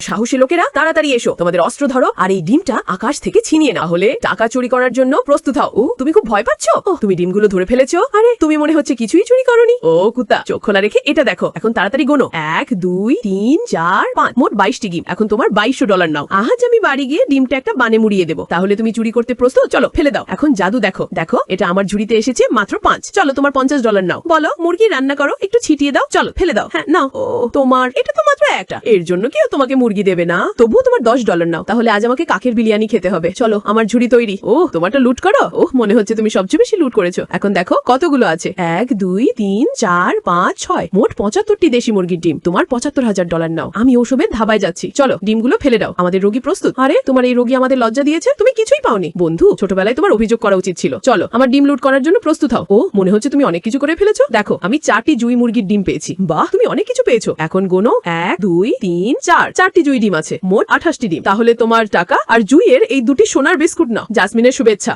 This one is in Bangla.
সাহসী লোকেরা, তাড়াতাড়ি এসো। তোমাদের অস্ত্র ধরো আর এই ডিমটা আকাশ থেকে ছিনিয়ে না হলে টাকা চুরি করার জন্য প্রস্তুত হও। তুমি খুব ভয় পাচ্ছ? তুমি ডিমগুলো ধরে ফেলেছো? আরে, তুমি মনে হচ্ছে কিছুই চুরি করনি। ও, কুত্তা, চোখ খোলা রেখে এটা দেখো। এখন তাড়াতাড়ি গোনো। এক, দুই, তিন, চার, পাঁচ, মোট বাইশটি ডিম। এখন তোমার বাইশশো ডলার নাও। আজ আমি বাড়ি গিয়ে ডিমটা একটা বানে মুড়িয়ে দেবো। তাহলে তুমি চুরি করতে প্রস্তুত? চলো, ফেলে দাও। এখন জাদু দেখো। দেখো, এটা আমার ঝুড়িতে এসেছে মাত্র পাঁচ। চলো, তোমার পঞ্চাশ ডলার নাও। বলো, মুরগি রান্না করো? একটু ছিটিয়ে দাও। চলো, ফেলে দাও। হ্যাঁ নাও। ও, তোমার, এটা তো মাত্র একটা। এর জন্য কেউ তোমাকে মুরগি দেবে না? তবুও তোমার দশ ডলার নাও। তাহলে আজ আমাকে কাকের বিরিয়ানি খেতে হবে। চলো, আমার ঝুড়ি তৈরি। ও তোমারটা লুট করো? ও মনে হচ্ছে তুমি সবচেয়ে বেশি লুট করেছ। এখন দেখো, কতগুলো আছে? এক, দুই, তিন, চার, পাঁচ, ছয়। মোট পঁচাত্তরটি দেশি মুরগির ডিম। তোমার পঁচাত্তর হাজার ডলার নাও। আমি ওসবের ধাবায় যাচ্ছি। চলো, ডিমগুলো ফেলে দাও। আমাদের রোগী প্রস্তুত। আরে, তোমার এই রোগী আমাদের লজ্জা দিয়েছে? তুমি কিছুই পাওনি। বন্ধু, ছোটবেলায় তোমার অভিযোগ করা উচিত ছিল। চলো, আমার ডিম লুট করার জন্য প্রস্তুত হও। ও মনে হচ্ছে তুমি অনেক কিছু করে ফেলেছো। দেখো, আমি চারটি জুই মুরগির ডিম পেয়েছি। বাহ, তুমি অনেক কিছু পেয়েছ। এখন গোনো। এক, দুই, তিন, চার। চারটি জুই ডিম আছে, মোট আঠাশটি ডিম। তাহলে তোমার টাকা আর জুইয়ের এই দুটি সোনার বিস্কুট নাও। জাসমিনের শুভেচ্ছা।